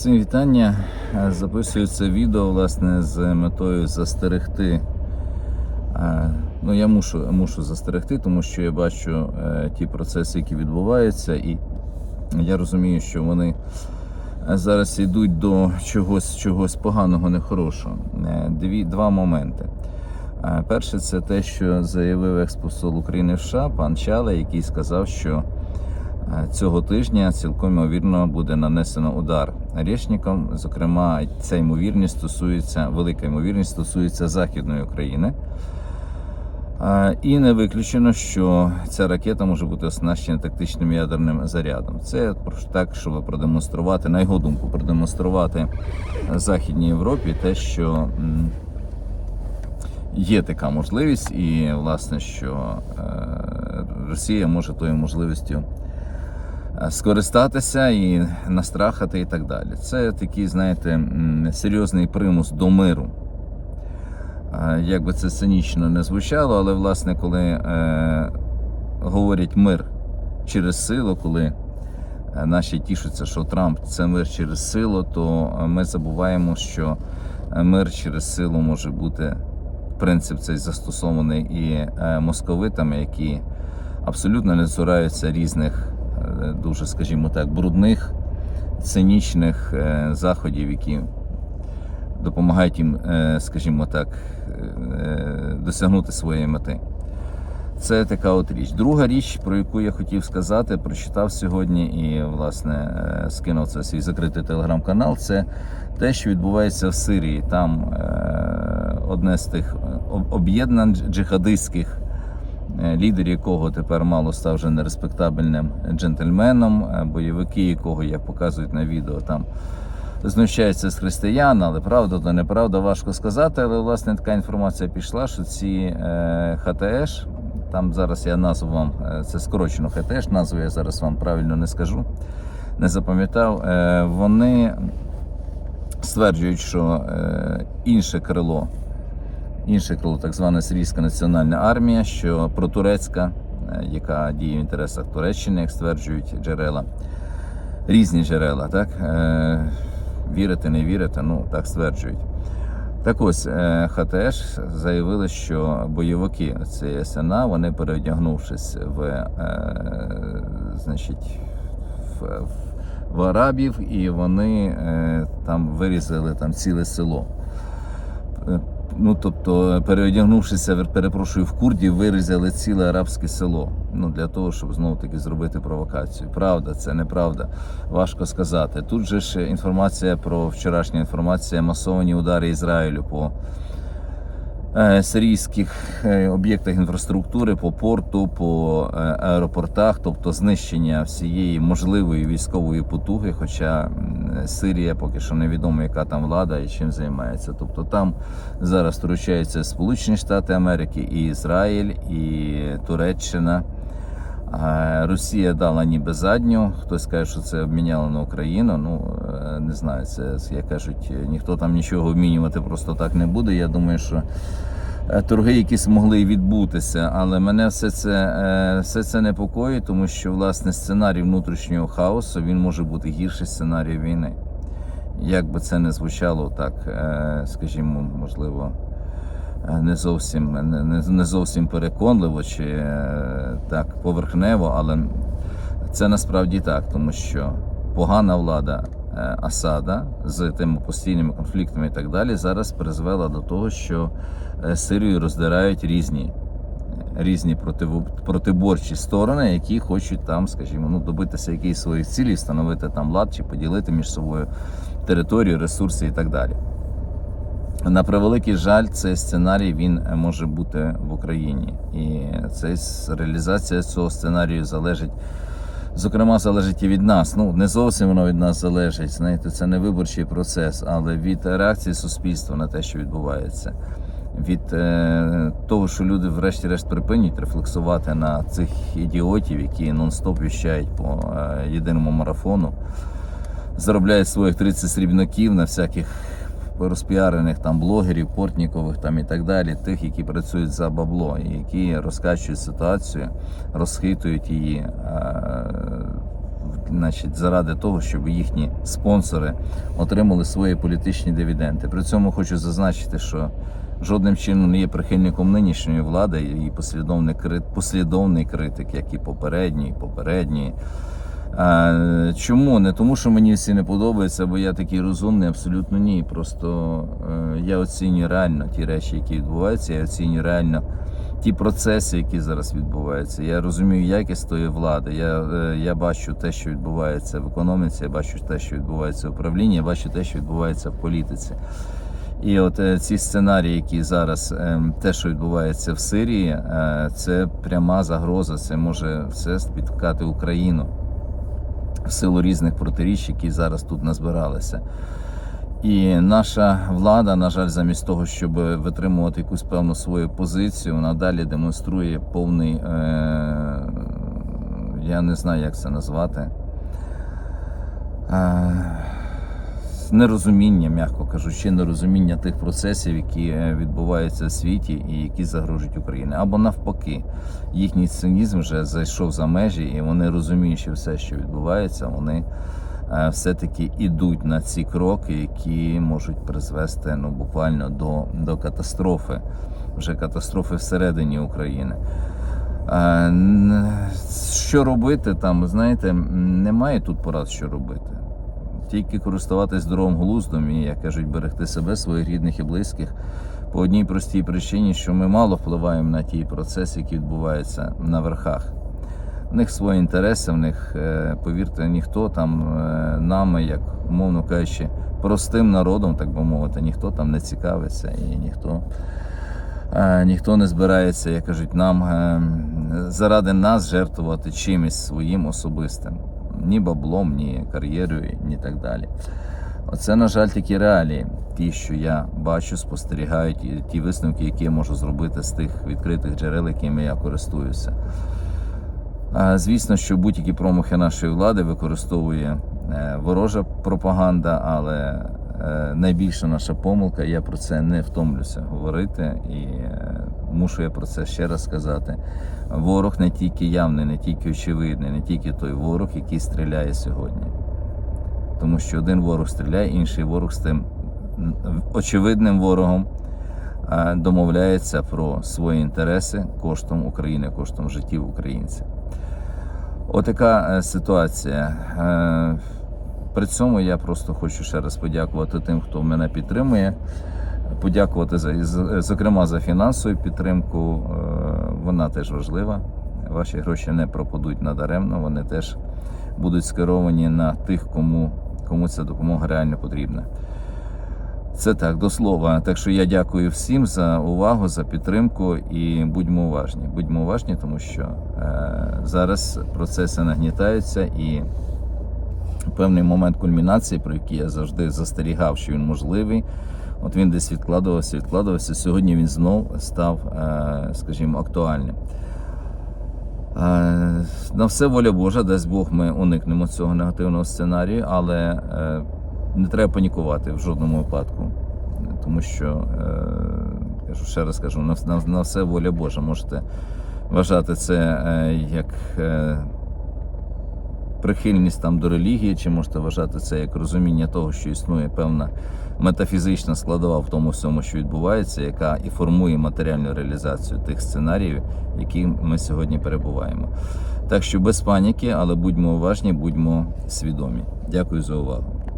Всім вітання. Е, Записую це відео власне з метою застерегти. Е, Ну, я мушу, мушу застерегти, тому що я бачу е, ті процеси, які відбуваються, і я розумію, що вони зараз йдуть до чогось, чогось поганого, нехорошого. Дві, два моменти. Перше, це те, що заявив експосол України в США пан Чале, який сказав, що Цього тижня цілком ймовірно буде нанесено удар Решніком. Зокрема, ця ймовірність стосується, велика ймовірність стосується Західної України. Е, І не виключено, що ця ракета може бути оснащена тактичним ядерним зарядом. Це так, щоб продемонструвати, на його думку, продемонструвати Західній Європі те, що є така можливість, і власне, що е, Росія може тою можливістю е, скористатися і настрахати, і так далі. Це такий, знаєте, серйозний примус до миру. Е, Як би це цинічно не звучало, але власне, коли е, говорять мир через силу, коли е, наші тішаться, що Трамп це мир через силу, то е, ми забуваємо, що е, мир через силу може бути принцип цей застосований і е, московитами, які абсолютно не цураються різних, е, дуже, скажімо так, брудних, цинічних е, заходів, які допомагають їм, е, скажімо так, е, досягнути своєї мети. Це така от річ. Друга річ, про яку я хотів сказати, прочитав сьогодні і, власне, е, скинув це свій закритий телеграм-канал. Це те, що відбувається в Сирії. Там е, одне з тих об'єднань джихадистських, е, лідер якого тепер мало став вже нереспектабельним джентльменом, е, бойовики якого як показують на відео там знущаються з християн, але правда то неправда, важко сказати. Але власне така інформація пішла, що ці е, ХТШ, там зараз я назву вам е, це скорочено ХТШ, назву я зараз вам правильно не скажу, не запам'ятав. Е, вони стверджують, що е, інше крило, інше крило, так звана Сирійська національна армія, що протурецька, е, яка діє в інтересах Туреччини, як стверджують джерела різні джерела, так? Е, вірити, не вірити, ну так стверджують. Так ось е, ХТШ заявили, що бойовики цієї СНА, вони переодягнувшись в, е, значить, в, в, арабів, і вони е, там вирізали там ціле село. Ну, тобто, переодягнувшися, перепрошую, в курді, вирізали ціле арабське село. Ну, для того, щоб знову таки зробити провокацію. Правда, це неправда. Важко сказати. Тут же ж інформація про вчорашня інформація, масовані удари Ізраїлю по сирійських е, об'єктах інфраструктури, по порту, по е, аеропортах, тобто знищення всієї можливої військової потуги. Хоча Сирія поки що невідомо, яка там влада і чим займається. Тобто там зараз втручаються Сполучені Штати Америки, і Ізраїль, і Туреччина. Е, Росія дала ніби задню. Хтось каже, що це обміняло на Україну. Ну е, не знаю, це як кажуть, ніхто там нічого обмінювати просто так не буде. Я думаю, що е, торги якісь могли відбутися, але мене все це, все це непокоїть, тому що власне сценарій внутрішнього хаосу він може бути гірший сценарію війни. Як би це не звучало так, скажімо, можливо, не зовсім не, не- зовсім переконливо чи е, так поверхнево, але це насправді так, тому що погана влада е, Асада з тими постійними конфліктами і так далі зараз призвела до того, що е, Сирію роздирають різні. Різні протиборчі сторони, які хочуть там, скажімо, ну добитися якихось своїх цілей, встановити там лад чи поділити між собою територію, ресурси і так далі. На превеликий жаль, цей сценарій він е, може бути в Україні, і цей реалізація цього сценарію залежить, зокрема, залежить і від нас. Ну не зовсім воно від нас залежить. Знаєте, це не виборчий процес, але від реакції суспільства на те, що відбувається. Від е, того, що люди, врешті-решт, припинять рефлексувати на цих ідіотів, які нон-стоп віщають по е, єдиному марафону, заробляють своїх 30 срібнаків на всяких розпіарених там блогерів, портнікових там і так далі, тих, які працюють за бабло, які розкачують ситуацію, розхитують її е, значить, заради того, щоб їхні спонсори отримали свої політичні дивіденди. При цьому хочу зазначити, що жодним чином не є прихильником нинішньої влади і послідовний, послідовний критик, як і попередній, попередній. Е, Чому? Не тому, що мені всі не подобаються, бо я такий розумний, абсолютно ні. Просто е, я оцінюю реально ті речі, які відбуваються, я оцінюю реально ті процеси, які зараз відбуваються. Я розумію якість тої влади. Я, е, я бачу те, що відбувається в економіці, я бачу те, що відбувається в управлінні, я бачу те, що відбувається в політиці. І от е, ці сценарії, які зараз е, те, що відбувається в Сирії, е, це пряма загроза. Це може все спіткати Україну в силу різних протиріч, які зараз тут назбиралися. І наша влада, на жаль, замість того, щоб витримувати якусь певну свою позицію, вона далі демонструє повний, е, я не знаю, як це назвати. Е, нерозуміння, м'яко кажучи, нерозуміння тих процесів, які е, відбуваються в світі і які загрожують Україні. Або навпаки, їхній цинізм вже зайшов за межі, і вони розуміючи все, що відбувається, вони е, все-таки ідуть на ці кроки, які можуть призвести ну, буквально до, до катастрофи, вже катастрофи всередині України. Е, Що робити там, знаєте, немає тут порад, що робити. Тільки користуватись здоровим глуздом і, як кажуть, берегти себе, своїх рідних і близьких по одній простій причині, що ми мало впливаємо на ті процеси, які відбуваються на верхах. В них свої інтереси, в них, е, повірте, ніхто там е, нами, як умовно кажучи, простим народом, так би мовити, ніхто там не цікавиться і ніхто. Е, Ніхто не збирається, як кажуть, нам заради нас жертвувати чимось своїм особистим. Ні баблом, ні кар'єрою, ні так далі. Оце, на жаль, такі реалії, ті, що я бачу, спостерігаю, ті, ті висновки, які я можу зробити з тих відкритих джерел, якими я користуюся. Звісно, що будь-які промахи нашої влади використовує е, ворожа пропаганда, але е, найбільша наша помилка, я про це не втомлюся говорити і е, мушу я про це ще раз сказати. Ворог не тільки явний, не тільки очевидний, не тільки той ворог, який стріляє сьогодні. Тому що один ворог стріляє, інший ворог з тим очевидним ворогом домовляється про свої інтереси коштом України, коштом життів українців. Отака е, ситуація. Е, При цьому я просто хочу ще раз подякувати тим, хто мене підтримує. Подякувати за зокрема за фінансову підтримку. Е, Вона теж важлива. Ваші гроші не пропадуть надаремно, вони теж будуть скеровані на тих, кому, кому ця допомога реально потрібна. Це так, до слова. Так що я дякую всім за увагу, за підтримку і будьмо уважні. Будьмо уважні, тому що е, зараз процеси нагнітаються і певний момент кульмінації, про який я завжди застерігав, що він можливий. От він десь відкладувався, відкладувався. Сьогодні він знов став, е, скажімо, актуальним. Е, На все воля Божа, дасть Бог, ми уникнемо цього негативного сценарію, але е, не треба панікувати в жодному випадку. Тому що, кажу, ще раз кажу, на, все воля Божа. Можете вважати це як прихильність там до релігії, чи можете вважати це як розуміння того, що існує певна метафізична складова в тому всьому, що відбувається, яка і формує матеріальну реалізацію тих сценаріїв, які ми сьогодні перебуваємо. Так що без паніки, але будьмо уважні, будьмо свідомі. Дякую за увагу.